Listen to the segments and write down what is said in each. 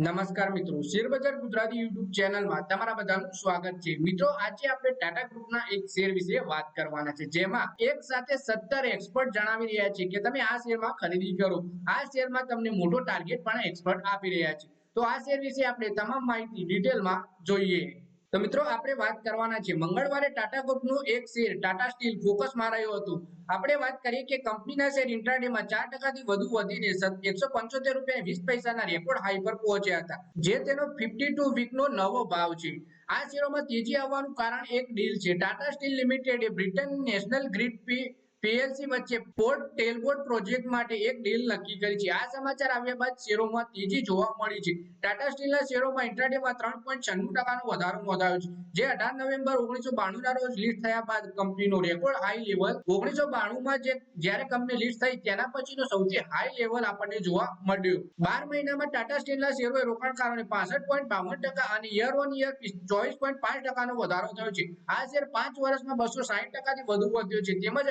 નમસ્કાર મિત્રો, શેરબજાર ગુજરાતી યુટ્યુબ ચેનલમાં તમારા બધાનું સ્વાગત છે. મિત્રો, આજે આપણે ટાટા ગ્રુપના એક શેર વિશે વાત કરવાના છે, જેમાં એક સાથે સત્તર એક્સપર્ટ જણાવી રહ્યા છે કે તમે આ શેરમાં ખરીદી કરો. આ શેરમાં તમને મોટો ટાર્ગેટ પણ એક્સપર્ટ આપી રહ્યા છે. તો આ શેર વિશે આપણે તમામ માહિતી ડિટેલમાં જોઈએ. તો મિત્રો, આપણે વાત કરવાના છે મંગળવારે ટાટા ગ્રુપનું એક શેર ટાટા સ્ટીલ ફોકસમાં રહ્યું હતું. આપણે વાત કરીએ કે કંપનીના શેર ઇન્ટ્રાડેમાં ચાર ટકાથી વધુ વધીને એકસો પંચોતેર રૂપિયા વીસ પૈસાના રેકોર્ડ હાઈ પર પહોંચ્યા હતા, જે તેનો ફિફ્ટી ટુ વીકનો નવો ભાવ છે. આ શેરોમાં તેજી આવવાનું કારણ એક ડીલ છે. Tata steel લિમિટેડે Britain National Grid P PLC વચ્ચે પોર્ટ ટેલબોર્ડ પ્રોજેક્ટ માટે એક ડીલ નક્કી કરી છે. આ સમાચાર આવ્યા બાદ શેરોમાં તેજી જોવા મળી છે. ટાટા સ્ટીલના શેરોમાં ઇન્ટ્રાડેમાં ત્રણ પોઈન્ટ છન્નું ટકાનો વધારો નોંધાયો છે. જે અઢાર નવેમ્બર ઓગણીસો બાણું રોજ લિસ્ટ થયા બાદ કંપનીનો રેકોર્ડ હાઈ લેવલ ઓગણીસો બાણું જે, જ્યારે કંપની લિસ્ટ થઈ તેના પછીનો સૌથી હાઈ લેવલ આપણને જોવા મળ્યું. બાર મહિનામાં ટાટા સ્ટીલના શેરોએ રોકાણકારોને પાસઠ પોઈન્ટ બાવન ટકા અને યર ઓન યર ચોવીસ પોઈન્ટ પાંચ ટકાનો વધારો થયો છે. આ શેર પાંચ વર્ષમાં બસો સાહીઠ ટકાથી વધુ વધ્યો છે. તેમજ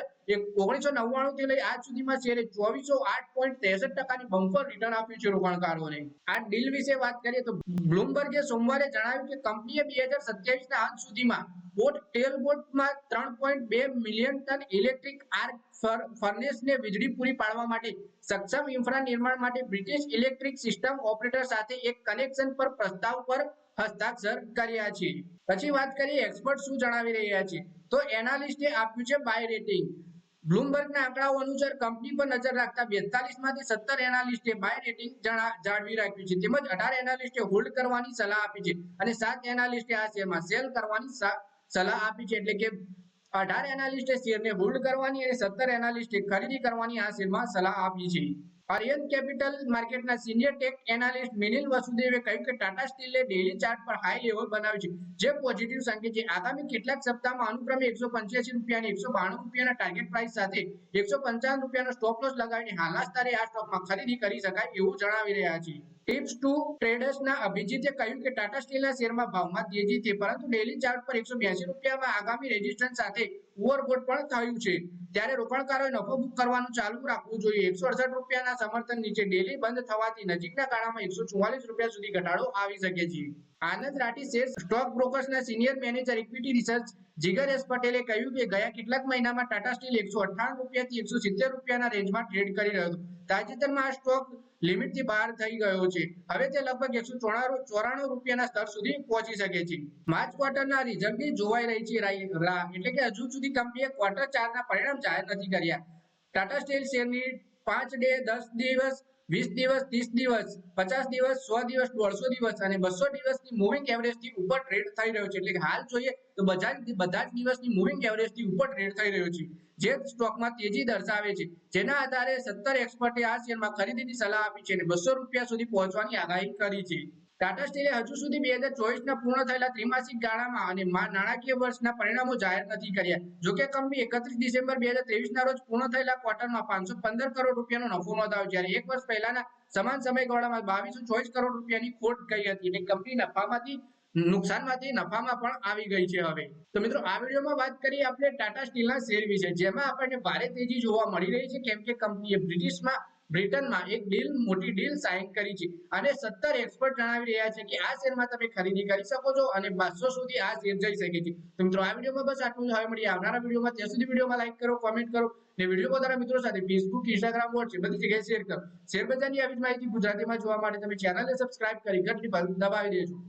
ઓગણીસો નવ્વાણું થી લઈ આજ સુધીમાં શેરે ચોવીસો આઠ પોઈન્ટ ત્રેસઠ ટકાની બમ્પર રિટર્ન આપ્યું છે રોકાણકારોને. આ ડીલ વિશે વાત કરીએ તો બ્લુમબર્ગે સોમવારે જણાવ્યું કે કંપનીએ બે હજાર સત્યાવીસ ના અંત સુધીમાં પોર્ટ ટેલબોટમાં ત્રણ પોઈન્ટ બે મિલિયન ટન ઇલેક્ટ્રિક આર્ક ફર્નેસને વીજળી પૂરી પાડવા માટે સક્ષમ ઇન્ફ્રા નિર્માણ માટે બ્રિટિશ ઇલેક્ટ્રિક સિસ્ટમ ઓપરેટર સાથે એક કનેક્શન પર પ્રસ્તાવ પર હસ્તાક્ષર કર્યા છે. પછી વાત કરીએ એક્સપર્ટ શું જણાવી રહ્યા છે. તો એનાલિસ્ટે આપ્યું છે બાય રેટિંગ. બ્લુમબર્ગના આંકડાઓ અનુસાર કંપની પર નજર રાખતા બેતાલીસમાંથી સત્તર એનાલિસ્ટે બાય રેટિંગ જાળવી રાખ્યું છે. તેમજ અઢાર એનાલિસ્ટે હોલ્ડ કરવાની સલાહ આપી છે અને સાત એનાલિસ્ટે આ શેરમાં સેલ કરવાની સલાહ આપી છે. એટલે કે અઢાર એનાલિસ્ટે શેરને હોલ્ડ કરવાની અને સત્તર એનાલિસ્ટે ખરીદી કરવાની આ શેરમાં સલાહ આપી છે. આર્યન કેપિટલ માર્કેટના સિનિયર ટેક એનાલિસ્ટ મિનિલ વસુદેવે કહ્યું કે ટાટા સ્ટીલે ડેલી ચાર્ટ પર હાઈ લેવલ બનાવ્યું છે, જે પોઝિટિવ સંકેત છે. આગામી કેટલાક સપ્તાહમાં અનુક્રમે એકસો પંચ્યાસી રૂપિયા અને એકસો બાણું રૂપિયાના ટાર્ગેટ પ્રાઇસ સાથે એકસો પંચાવન રૂપિયાનો સ્ટોપ લોસ લગાવીને હાલના સ્તરે આ સ્ટોકમાં ખરીદી કરી શકાય એવું જણાવી રહ્યા છે. ટિપ્સ ટુ ટ્રેડર્સના અભિજીતે કહ્યું કે ટાટા સ્ટીલના શેરમાં ભાવમાં તેજી છે, પરંતુ ડેલી ચાર્ટ પર એકસો બ્યાસી રૂપિયામાં આગામી રેઝિસ્ટન્સ સાથે ઓવરબોટ પણ થયું છે. ત્યારે રોકાણકારોએ નફો બુક કરવાનું ચાલુ રાખવું જોઈએ. એકસો અડસઠ રૂપિયાના સમર્થન નીચે ડેલી બંધ થવાથી નજીકના ગાળામાં એકસો ચુવાલીસ રૂપિયા સુધી ઘટાડો આવી શકે છે. Anand Rathi share stock બ્રોકર્સના senior manager equity research Jigar S પટેલે કહ્યું કે ગયા કેટલાક મહિનામાં ટાટા સ્ટીલ એકસો અઠ્ઠાણું રૂપિયાથી એકસો સિત્તેર રૂપિયાના રેન્જમાં ટ્રેડ કરી રહ્યો હતો. તાજેતરમાં આ સ્ટોક લિમિટથી બહાર થઈ ગયો છે. હવે તે લગભગ એકસો ચોરાણું રૂપિયાના સ્તર સુધી પહોંચી શકે છે. માર્ચ ક્વાર્ટરના રિઝલ્ટ બી જોવાઈ રહી છે એટલે કે હજુ સુધી કંપનીએ ક્વાર્ટર ચારના પરિણામ જાહેર નથી કર્યા. ટાટા સ્ટીલ શેરની પાંચ ડે દસ દિવસ વીસ દિવસ, ત્રીસ દિવસ, પચાસ દિવસ, સો દિવસ, દોઢસો દિવસ અને બસો દિવસની મૂવિંગ એવરેજથી ઉપર ટ્રેડ થઈ રહ્યો છે. એટલે કે હાલ જોઈએ તો બધા બધા જ દિવસની મૂવિંગ એવરેજથી ઉપર ટ્રેડ થઈ રહ્યો છે. જે સ્ટોકમાં તેજી દર્શાવે છે. જેના આધારે સત્તર એક્સપર્ટે આ શેરમાં ખરીદીની સલાહ આપી છે અને બસો રૂપિયા સુધી પહોંચવાની આગાહી કરી છે. ટાટા સ્ટીલે હજુ સુધી બે હજાર ચોવીસના પૂર્ણ થયેલા ત્રિમાસિક ગાળામાં અને નાણાકીય વર્ષના પરિણામો જાહેર નથી કર્યા. જોકે કંપની એકત્રીસ ડિસેમ્બર બે હજાર ત્રેવીસના રોજ પૂર્ણ થયેલા ક્વાર્ટરમાં પાંચસો પંદર કરોડ રૂપિયાનો નફો નોંધાવ્યો જ્યારે એક વર્ષ પહેલાના સમાન સમયગાળામાં બાવીસો ચોવીસ કરોડ રૂપિયાની ખોટ ગઈ હતી એટલે કંપની નફામાંથી, નુકસાનમાંથી નફામાં પણ આવી ગઈ છે હવે. તો મિત્રો, આ વિડીયોમાં વાત કરીએ આપણે ટાટા સ્ટીલના શેર વિશે, જેમાં આપણને ભારે તેજી જોવા મળી રહી છે, કેમ કે કંપનીએ બ્રિટિશમાં બ્રિટનમાં એક ડીલ મોટી ડીલ સાઇન કરી છે. અને સત્તર એક્સપર્ટ જણાવી રહ્યા છે કે આ શેરમાં તમે ખરીદી કરી શકો છો અને બસો સુધી આ શેર જઈ શકે છે. તો મિત્રો, આ વિડીયોમાં બસ આટલું હવે મળીએ આવનારા વિડીયોમાં. ત્યાં સુધી વિડીયોમાં લાઈક કરો કોમેન્ટ કરો ને વીડિયો પોતાના મિત્રો સાથે ફેસબુક ઇન્સ્ટાગ્રામ વોટ્સએપ બધી જગ્યાએ શેર કરો. શેર બજારની આવી જ માહિતી ગુજરાતીમાં જોવા માટે તમે ચેનલને સબસ્ક્રાઇબ કરી પર દબાવી દેજો.